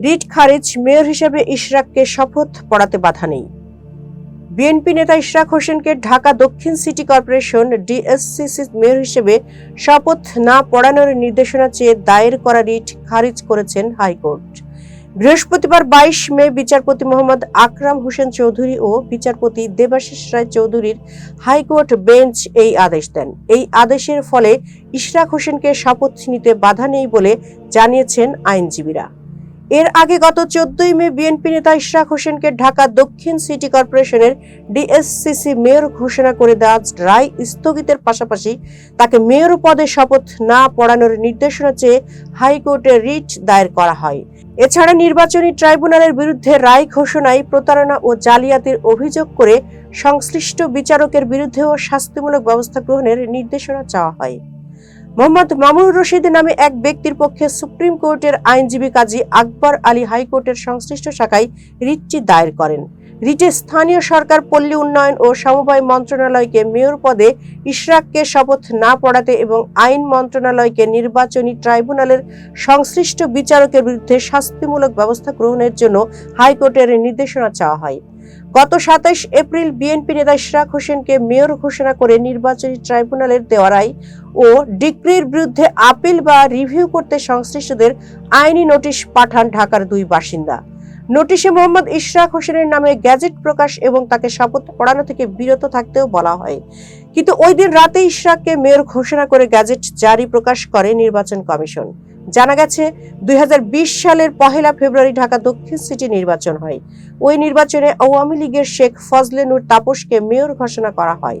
Writ খারিজ, mayor হিসেবে ইশরাককে শপথ পড়াতে বাধা নেই। বিএনপি নেতা ইশরাক হোসেনকে ঢাকা দক্ষিণ সিটি কর্পোরেশন ডিএসসিসি মেয়র হিসেবে শপথ না পড়ানোর নির্দেশনা চেয়ে দায়ের করা রিট খারিজ করেছেন হাইকোর্ট। বৃহস্পতিবার বাইশ মে বিচারপতি মোহাম্মদ আকরাম হোসেন চৌধুরী ও বিচারপতি দেবাশিস রায় চৌধুরীর হাইকোর্ট বেঞ্চ এই আদেশ দেন। এই আদেশের ফলে ইশরাক হোসেনকে শপথ নিতে বাধা নেই বলে জানিয়েছেন আইনজীবীরা। এর আগে গত চোদ্দই মে বিএনপি নেতা ইশরাক হোসেনকে ঢাকা দক্ষিণ সিটি কর্পোরেশনের ডিএসসিসি মেয়র ঘোষণা করে দেওয়া রায় স্থগিতের পাশাপাশি তাকে মেয়র পদে শপথ না পড়ানোর নির্দেশনা চেয়ে হাইকোর্টে রিট দায়ের করা হয়। এছাড়া নির্বাচনী ট্রাইব্যুনালের বিরুদ্ধে রায় ঘোষণায় প্রতারণা ও জালিয়াতির অভিযোগ করে সংশ্লিষ্ট বিচারকের বিরুদ্ধেও শাস্তিমূলক ব্যবস্থা গ্রহণের নির্দেশনা চাওয়া হয়। মোহাম্মদ মামুনুর রশিদ নামে এক ব্যক্তির পক্ষে সুপ্রিম কোর্টের আইনজীবী কাজী আকবর আলী হাইকোর্টের সংশ্লিষ্ট শাখায় রিটটি দায়ের করেন। রিটে স্থানীয় সরকার, পল্লী উন্নয়ন ও সমবায় মন্ত্রণালয়কে মেয়র পদে ইশরাককে শপথ না পড়াতে এবং আইন মন্ত্রণালয়কে নির্বাচনী ট্রাইব্যুনালের সংশ্লিষ্ট বিচারকের বিরুদ্ধে শাস্তিমূলক ব্যবস্থা গ্রহণের জন্য হাইকোর্টের নির্দেশনা চাওয়া হয়। গত সাতাইশ এপ্রিল বিএনপি নেতা ইশরাক হোসেনকে মেয়র ঘোষণা করে নির্বাচনী ট্রাইব্যুনালের দেওয়া রায় ও ডিগ্রির বিরুদ্ধে আপিল বা রিভিউ করতে সংশ্লিষ্টদের আইনি নোটিশ পাঠান ঢাকার দুই বাসিন্দা। নোটিশে মোহাম্মদ ইশরাক হোসেনের নামে গ্যাজেট প্রকাশ এবং তাকে শপথ পড়ানো থেকে বিরত থাকতেও বলা হয়। কিন্তু ওই দিন রাতে ইশরাককে মেয়র ঘোষণা করে গ্যাজেট জারি প্রকাশ করে নির্বাচন কমিশন। জানা গেছে, দুই হাজার বিশ সালের পহেলা ফেব্রুয়ারি ঢাকা দক্ষিণ সিটি নির্বাচন হয়। ওই নির্বাচনে আওয়ামী লীগের শেখ ফজলে নূর তাপসকে মেয়র ঘোষণা করা হয়।